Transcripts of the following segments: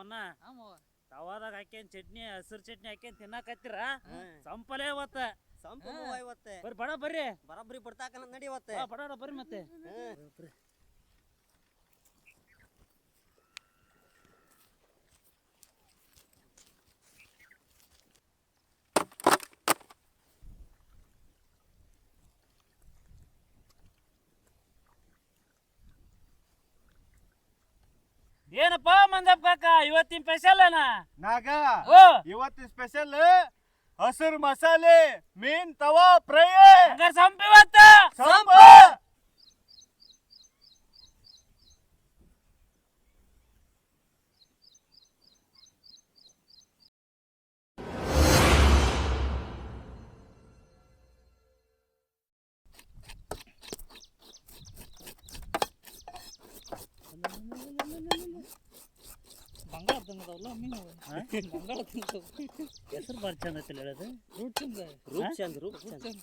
ಅವನ್ನ ತವಾದಾಗ ಹಾಕ್ಯನ್ ಚಟ್ನಿ ಹಸಿರು ಚಟ್ನಿ ಹಾಕ್ಯನ್ ತಿನ್ನಾಕತ್ತೀರ? ಹತ್ತಿರ ಸಂಪಲೇ ಇವತ್ತ. ಸಂಪ ಇವತ್ತೆ. ಬರ್ರಿ ಬಡ ಬರ್ರಿ. ಬರಬ್ರಿ ಬಿಡ್ತಾಕ ನಡಿ ಇವತ್ತೆ. ಬಡ ಬರ್ರಿ ಮತ್ತೆ. ಏನಪ್ಪ ಮಂದಪ್ಪ ಕಾಕ ಇವತ್ತಿನ ಸ್ಪೆಷಲ್ ಅನ ನಾಗ ಓ. ಇವತ್ತಿನ ಸ್ಪೆಷಲ್ ಹಸಿರು ಮಸಾಲೆ ಮೀನ್ ತವಾ ಫ್ರೈ. ಸಂಪಿವತ್ತ ಸಂಪ. ಇವತ್ತ ಸಂಪ ಬಂಗಾಳ ತಂಗದವಲ್ಲ ಮೀನು ಬಂಗಾಳ ತಂಗದವು ಹೆಸರು ಬಾರಿ ಚಂದ ಐತಿಲ್ಲ ಹೇಳೋದು ರೂಟ್ ಚಂದ ರೂಪ್ ಚಂದ್ ರೂಪ್ ರೂಟ್ ಚಂದ್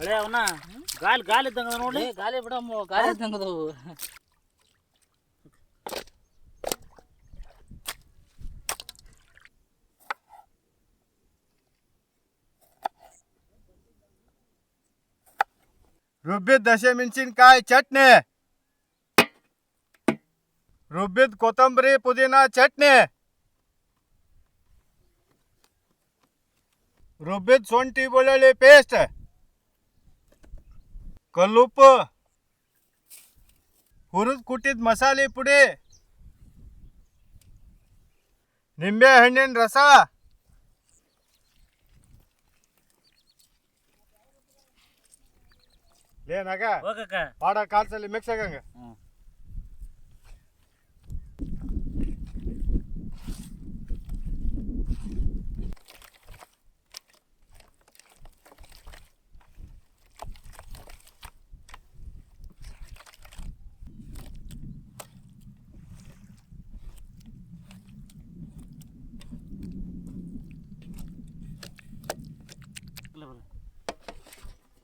ಹಳೆ ಅವನ? ಗಾಲಿ ಗಾಲಿ ಇದ್ದಂಗ ಅದ ನೋಡಿ. ಏ, ಗಾಳಿ ಬಿಡಮ್ಮ ಗಾಳಿ ತಂಗದವು ರುಬ್ಬಿದ ದಶೆ ಮೆಣಸಿನ್ಕಾಯಿ ಚಟ್ನಿ. ರುಬ್ಬಿದ ಕೊತ್ತಂಬರಿ ಪುದೀನ ಚಟ್ನಿ. ರುಬ್ಬಿದ ಶುಂಠಿ ಬೆಳ್ಳುಳ್ಳಿ ಪೇಸ್ಟ್. ಕಲ್ಲುಪ್ಪು. ಹುರಿದು ಕುಟ್ಟಿದ ಮಸಾಲೆ ಪುಡಿ. ನಿಂಬೆ ಹಣ್ಣಿನ ರಸ. ಏನಾಗ ಹೋಗಕ್ಕ. ಪಾಡ ಕಾಲ್ಸಲ್ಲಿ ಮಿಕ್ಸ್ ಆಗಂಗ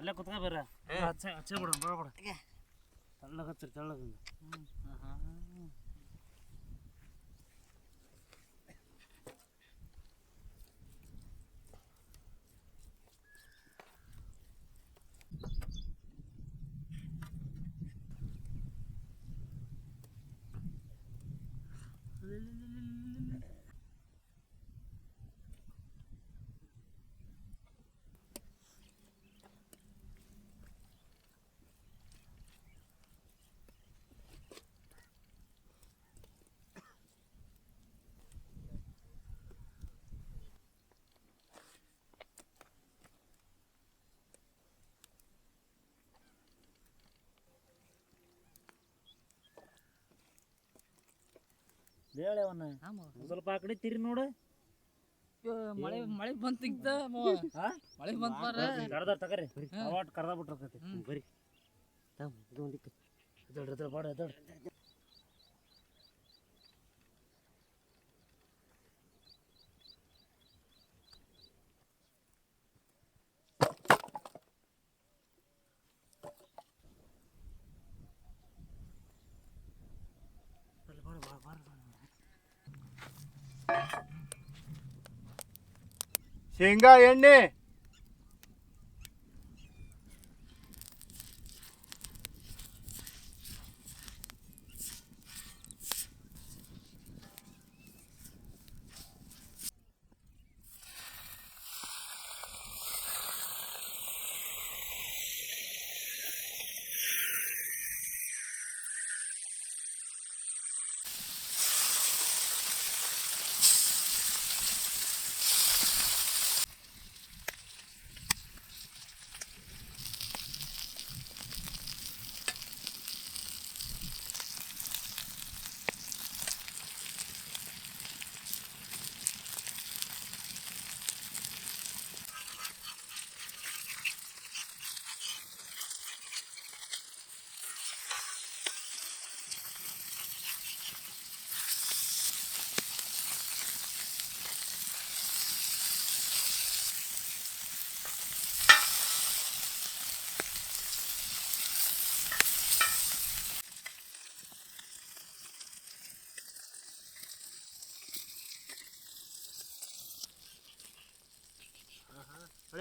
ಅಲ್ಲೇ ಕುತ್ಕ ಬರ್ರ ಹಚ್ಚ ಹಚ್ಚ ಬಿಡ ಬಿಡ ತೆಳ್ಳಗ ಹಚ್ಚಿರಿ ತೆಳ್ಳಗ ಹೇಳಿ ಅವನ್ನ. ಸ್ವಲ್ಪ ಆ ಕಡೆ ತಿರಿ ನೋಡು. ಮಳೆ ಮಳೆ ಬಂತ? ಮಳೆ ಬಂತ ಬಾರ ಕರ್ದ ತಗರಿ. ಅವಾಟ್ ಕರ್ದ ಬಿಟ್ಟಿರ್ತೈತಿ. ಬರೀ. ತಮ್ಮ ಇದು ಒಂದಿಟ್ಟು ಎದಳ್ರಿ ಎದಳ್ ಬಾಡ ಶೇಂಗಾ ಎಣ್ಣೆ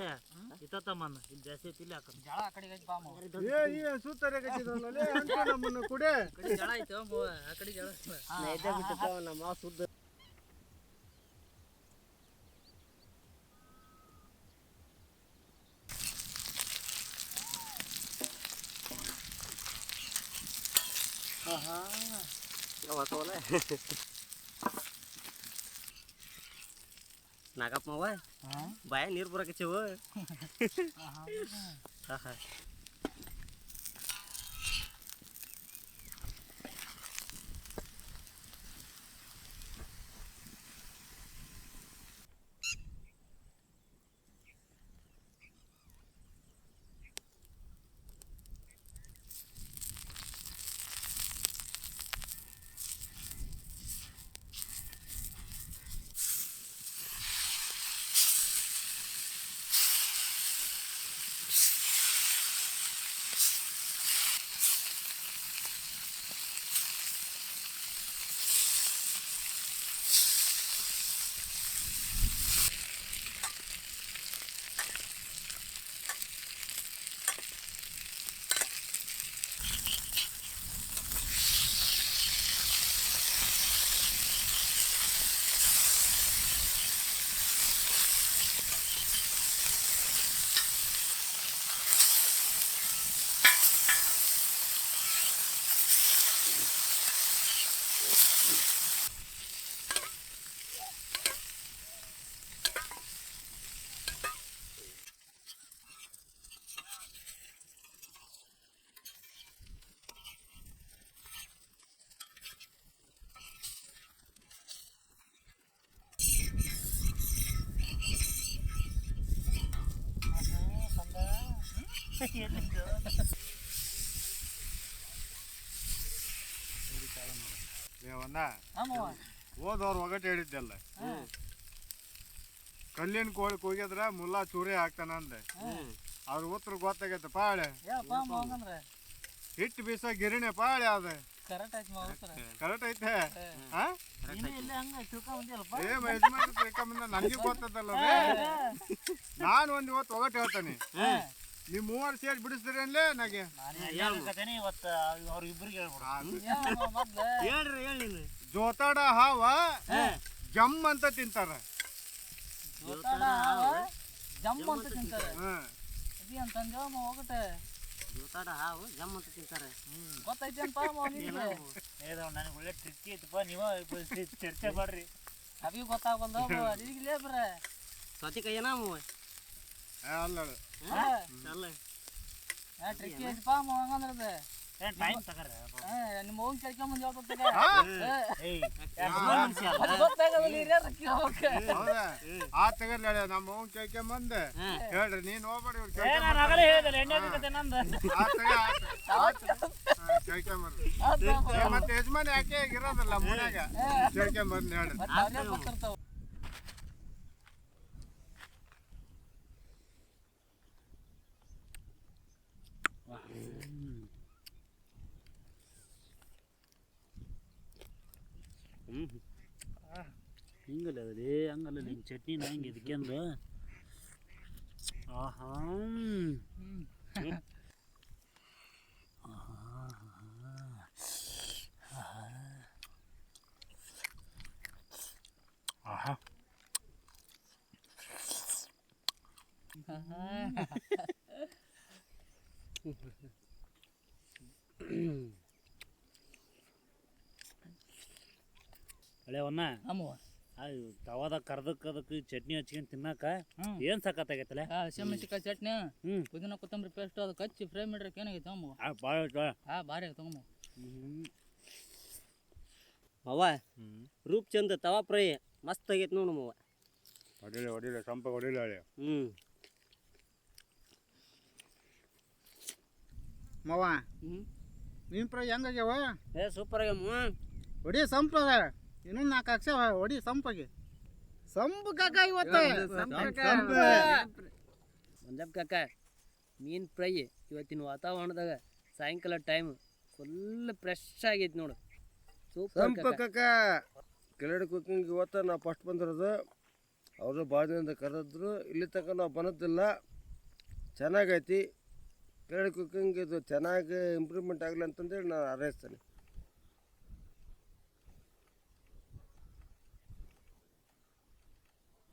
ಹಳೆ ಇತ್ತಮ್ಮನ್ನ ಇಲ್ಲಿ ಜಾಸ್ತಿ ಐತಿ ಇಲ್ಲಿ ಹಾಕ ಜಳ ಆ ಕಡೆಗೆ ಐತಿ ಬಾ ಮಾವ ಏ ಈ ಸುತ್ತಾರೆ ಗಚ್ಚಿದವನಲ್ಲೇ ಅಂತ ನಮ್ಮನ್ನ ಕುಡೆ. ಆ ಕಡೆ ಜಳ ಐತಿ ಮಾವ ಆ ಕಡೆ ಜಳ ನಾ ಇದ್ದೇ ಬಿಟ್ಟಿರ್ತಾವ ನಮ್ಮ ಮಾವ ಸುದ್ದ ಹೊಸವಲ್ಲ ನಾಗಪ್ಪ ಮಾವ ಬಾಯ ನೀರು ಬರಕಚ್ಚವ ಹೋದವ್ರು ಒಗಟ್ ಹೇಳಿದ್ದೆಲ್ಲ. ಕಲ್ಲಿನ ಕೋಳಿ ಕೂಗಿದ್ರ ಮುಲ್ಲಾ ಚೂರಿ ಹಾಕ್ತಾನ ಅಂದೆ. ಅವ್ರ ಉತ್ತರ ಗೊತ್ತಾಗೈತೆ ಪಾಳೆ. ಹಿಟ್ಟು ಬೀಸ ಗಿರಣಿ ಪಾಳೆ ಅದ. ಕರೆಕ್ಟ್ ಐತಿ ನನಗೆ ಗೊತ್ತದಲ್ಲ ನಾನು ಒಂದ್ ಇವತ್ತು ಒಗಟ್ ಹೇಳ್ತಾನೆ. ನೀವ್ ಮೂವರು ಸೇರಿ ಬಿಡಿಸ್ತೀರಿ ಅನ್ಲೇ ಹೇಳ್ಕತೇನೆ ಇವತ್ತು ಅವ್ರ ಇಬ್ಬರಿಗೆ ಹೇಳ್ರಿ ಹೇಳಿ ನೀನು. ಜೋತಾಡ ಹಾವ ಜಮ್ ಅಂತ ತಿಂತಾರ. ಜೋತಾಡ ಹಾವ ಜಮ್ ಅಂತ ತಿಂತಾರೆ. ಇದಿ ಅಂತಂದೇವ ಮಾವ ಹೋಗಟೆ ಜೋತಾಡ ಹಾವು ಜಮ್ ಅಂತ ತಿಂತಾರೆ. ಗೊತ್ತೈತಿ ಅಂತ ಮಾವ ನಿನಗೆ ಏದೋ ನನಗೆ ಒಳ್ಳೆ ಟ್ರಿಕ್ ಐತಪ್ಪ ನೀವು ಚರ್ಚೆ ಮಾಡ್ರಿ. ಅವಿ ಗೊತ್ತಾಗಲ್ದ ಅದಿಗಿಲೇ ಬರ ಸತಿ ನಿಮ್ಮ ಕೇಳ್ಕೊಂಬಂದು ಅವ್ನ್ ಕೇಳ್ಕೊಂಬಂದೆ ಹೇಳ್ರಿ ನೀನ್ ಹೋಗ್ಬೇಡಿ ಇವ್ರು ಏ ನಾನು ಆಗಲೇ ಹೇಳಿದೆ ಎಣ್ಣೆ ಹಾಕತ್ತೆ ನಂದು. ಆ ತಗ ಕೇಳ್ಕೊಂಬರ್ರಿ ಮತ್ತೆ ಯಜಮಾನ್ ಯಾಕೆ ಇರೋದಲ್ಲ ಮನ್ಯಾಗ? ಕೇಳ್ಕೊಂಬರ್ರಿ ಹೇಳ್ರಿ. ಹಿಂಗಲ್ಲ ಅದ್ರಿ ಹಂಗಲ್ಲ ನಿನ್ನ ಚಟ್ನಿನ ಹಿಂಗೆ ಇದಕ್ಕೆಂದು ಆಹಾ ಆಹಾ ಹಳೆವನ್ನ? ಅಮ್ಮವ್ವ. ಅದು ತವಾದ ಕರ್ದಕ್ಕೆ ಅದಕ್ಕೆ ಚಟ್ನಿ ಹಚ್ಕೊಂಡು ತಿನ್ನಾಕ ಹ್ಮ್. ಏನು ಸಖತ್ತಾಗೈತಲ್ಲ ಆ ಹಸಿಮೆಣಸಿಕಾಯಿ ಚಟ್ನಿ ಹ್ಞೂ ಪುದೀನ ಕೊತ್ತಂಬರಿ ಪೇಸ್ಟ್ ಅದು ಕಚ್ಚಿ ಫ್ರೈ ಮಾಡಿರಕ್ಕೆ ಏನಾಗೈತೆ ಅಮ್ಮವ್ವ? ಆ ಭಾಳ ಆ ಭಾರಿ ಆಗಿ ತಗೊಂಬ ಮವ ರೂಪ್ ಚಂದ ತವಾ ಫ್ರೈ ಮಸ್ತ್ ಆಗೈತೆ ನೋಡು ಮವ ಹೊಡಿಲ ಹೊಡಿಲ ಸಂಪ ಹೊಡಿಲ ಹಳೆ. ಹ್ಞೂ ಮವ ಹ್ಞೂ ಮೀನ್ ಫ್ರೈ ಹೆಂಗಾಗ್ಯಾವ ಏ ಸೂಪರ್ ಆಗ್ಯಮ್ಮ ಹೊಡಿ ಸಂಪದ ಇನ್ನೊಂದು ನಾಲ್ಕು ಅಕ್ಷ ಹೊಡಿ ಸಂಪಗೆ. ಸಂಪು ಕಾಕ ಇವತ್ತು. ಮಂಜಪ್ಪ ಕಾಕ ಮೀನು ಫ್ರೈ ಇವತ್ತಿನ ವಾತಾವರಣದಾಗ ಸಾಯಂಕಾಲ ಟೈಮ್ ಫುಲ್ ಫ್ರೆಶ್ ಆಗೈತಿ ನೋಡು. ಸಂಪ ಸಂಪರ್ಕಕ್ಕ ಕೆಳಗಡೆ ಕುಕಿಂಗ್ ಇವತ್ತು ನಾವು ಫಸ್ಟ್ ಬಂದಿರೋದು. ಅವರು ಭಾಳ ದಿನದಿಂದ ಕರೆದ್ರು. ಇಲ್ಲಿ ತನಕ ನಾವು ಬಂದಿಲ್ಲ ಚೆನ್ನಾಗೈತಿ. ಕೆಳಗಡೆ ಕುಕಿಂಗ್ ಇದು ಚೆನ್ನಾಗಿ ಇಂಪ್ರೂವ್ಮೆಂಟ್ ಆಗಲಿ ಅಂತಂದೇಳಿ ನಾನು ಹಾರೈಸ್ತೇನೆ.